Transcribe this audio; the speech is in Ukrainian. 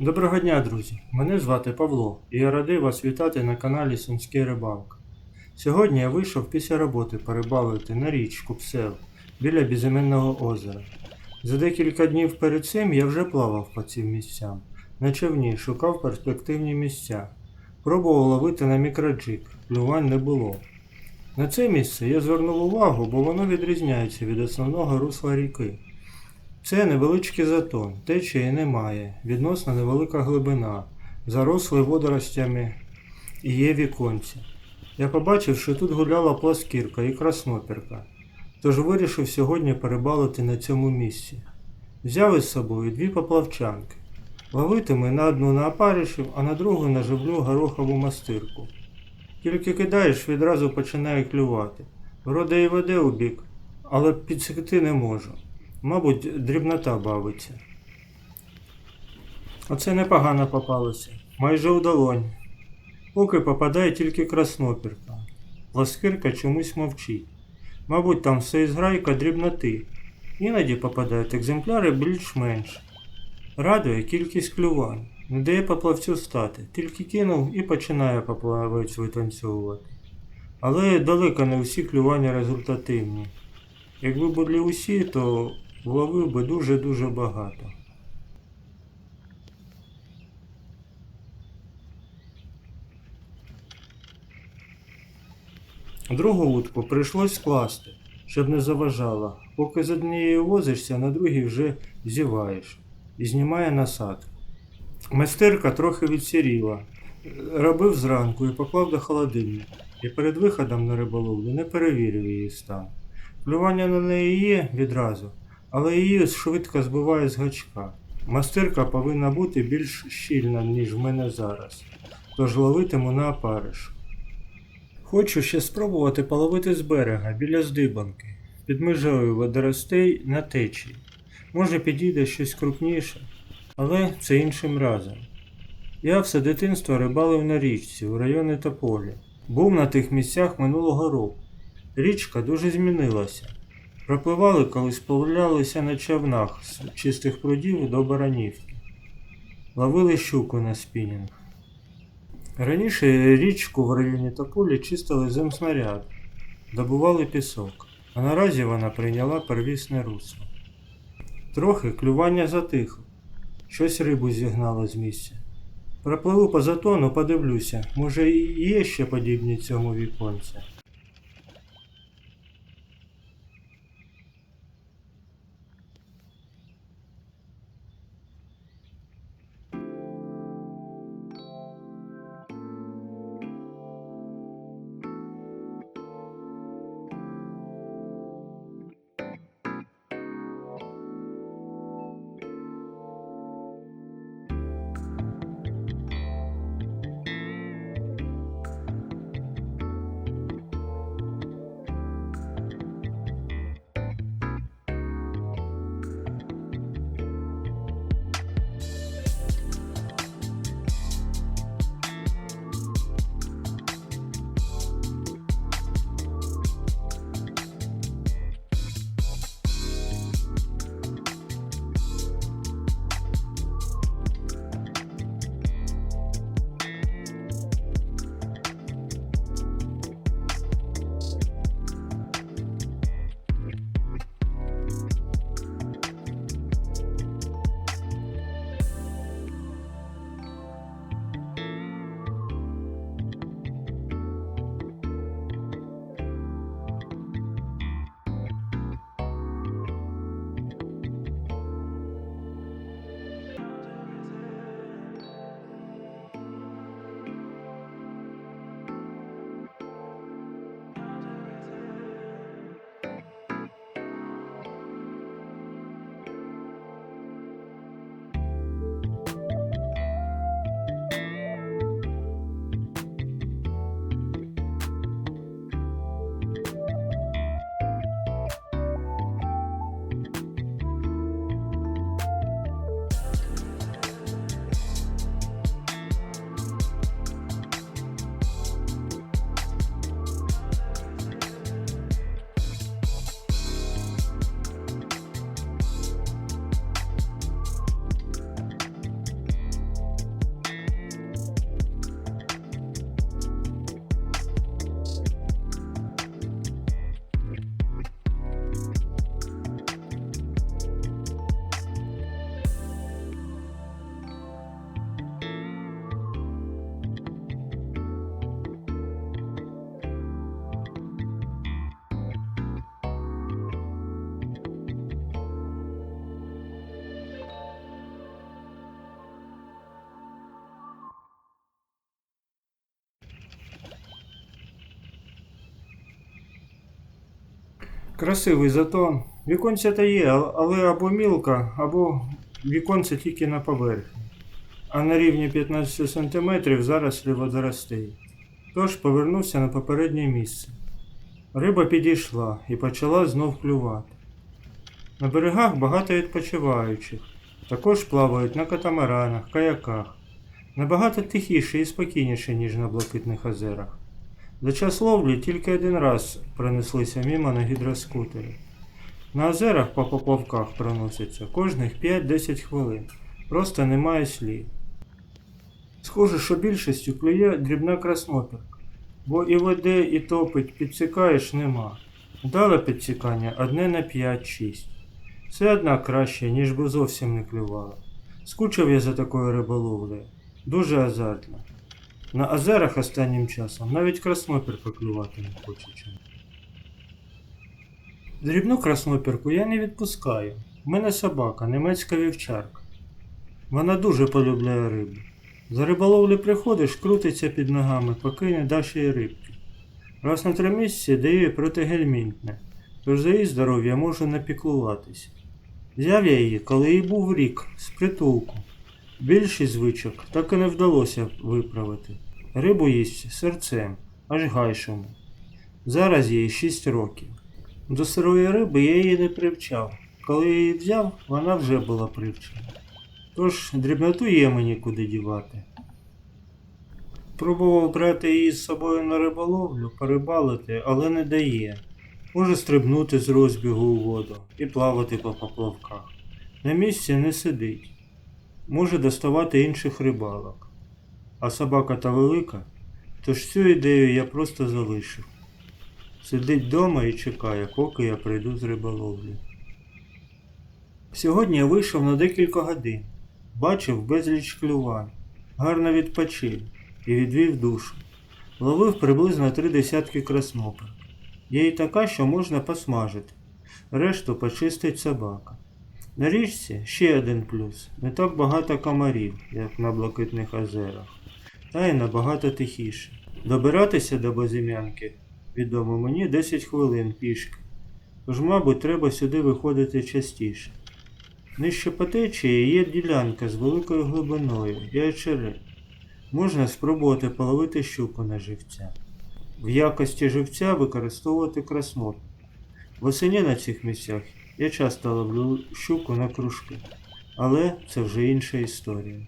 Доброго дня, друзі! Мене звати Павло, і я радий вас вітати на каналі Сумський Рибалка. Сьогодні я вийшов після роботи перебалити на річку Псел біля Безіменного озера. За декілька днів перед цим я вже плавав по цим місцям. На човні шукав перспективні місця. Пробував ловити на мікроджик, клювань не було. На це місце я звернув увагу, бо воно відрізняється від основного русла ріки. Це невеличкий затон, течії немає, відносно невелика глибина, заросли водоростями і є віконці. Я побачив, що тут гуляла пласкірка і краснопірка, тож вирішив сьогодні перебалити на цьому місці. Взяв із собою дві поплавчанки. Ловитиме на одну на опаришів, а на другу на живлю горохову мастирку. Тільки кидаєш, відразу починає клювати. Вроде і веде у бік, але підсекти не можу. Мабуть, дрібнота бавиться. Оце непогано попалося. Майже у долонь. Поки попадає тільки краснопірка. Пласкирка чомусь мовчить. Мабуть, там все із грайка дрібноти. Іноді попадають екземпляри більш-менш. Радує кількість клювань. Не дає поплавцю стати. Тільки кинув і починає поплавець витанцьовувати. Але далеко не всі клювання результативні. Якби були усі, то вловив би дуже-дуже багато. Другу утку прийшлось скласти, щоб не заважала. Поки з однією возишся, на другій вже зіваєш і знімає насадку. Майстерка трохи відсіріла. Робив зранку і поклав до холодильника. І перед виходом на риболовлю не перевірив її стан. Клювання на неї є відразу, але її швидко збиває з гачка. Мастирка повинна бути більш щільна, ніж в мене зараз, тож ловитиму на опариш. Хочу ще спробувати половити з берега біля здибанки, під межею водоростей на течії. Може підійде щось крупніше, але це іншим разом. Я все дитинство рибалив на річці у районі Тополі. Був на тих місцях минулого року. Річка дуже змінилася. Пропливали, коли сплавлялися на човнах з чистих прудів до Баранівки. Ловили щуку на спінінг. Раніше річку в районі Тополі чистили земснаряд, добували пісок, а наразі вона прийняла первісне русло. Трохи клювання затихло, щось рибу зігнало з місця. Пропливу по затону, подивлюся, може і є ще подібні цьому віконці. Красивий затон. Віконця та є, але або мілка, або віконце тільки на поверхні. А на рівні 15 см зарослі водоростей. Тож повернувся на попереднє місце. Риба підійшла і почала знов клювати. На берегах багато відпочиваючих. Також плавають на катамаранах, каяках. Набагато тихіше і спокійніше, ніж на блакитних озерах. За час ловлі тільки один раз пронеслися мимо на гідроскутері. На озерах по поплавках проносяться кожних 5-10 хвилин. Просто немає слів. Схоже, що більшістю клює дрібна краснопірка, бо і веде, і топить, підсікаєш нема. Дали підсікання одне на 5-6. Все однак краще, ніж би зовсім не клювало. Скучив я за такою риболовлею. Дуже азартно. На озерах останнім часом навіть краснопірка клювати не хоче чим. Дрібну краснопірку я не відпускаю. У мене собака, німецька вівчарка. Вона дуже полюбляє рибу. За риболовлі приходиш, крутиться під ногами, поки не даш їй рибки. Раз на три місяці дає протигельмінтне, тож за її здоров'я можу напіклуватися. Взяв я її, коли їй був рік, з притулку. Більшість звичок так і не вдалося виправити. Рибу їсть серцем, аж гайшому. Зараз їй 6 років. До сирої риби я її не привчав. Коли я її взяв, вона вже була привчена. Тож дрібноту є мені куди дівати. Пробував брати її з собою на риболовлю, порибалити, але не дає. Може стрибнути з розбігу у воду і плавати по поплавках. На місці не сидить. Може доставати інших рибалок. А собака та велика, тож цю ідею я просто залишив. Сидить вдома і чекає, поки я прийду з риболовлі. Сьогодні я вийшов на декілька годин, бачив безліч клювань, гарно відпочив і відвів душу. Ловив приблизно три десятки краснопер. Є і така, що можна посмажити, решту почистить собака. На річці ще один плюс. Не так багато комарів, як на блакитних озерах, та й набагато тихіше. Добиратися до Безім'янки, відомо мені, 10 хвилин пішки. Тож, мабуть, треба сюди виходити частіше. Нижче по течії є ділянка з великою глибиною і очерет. Можна спробувати половити щуку на живця. В якості живця використовувати краснот. Восені на цих місцях я часто ловлю щуку на кружки, але це вже інша історія.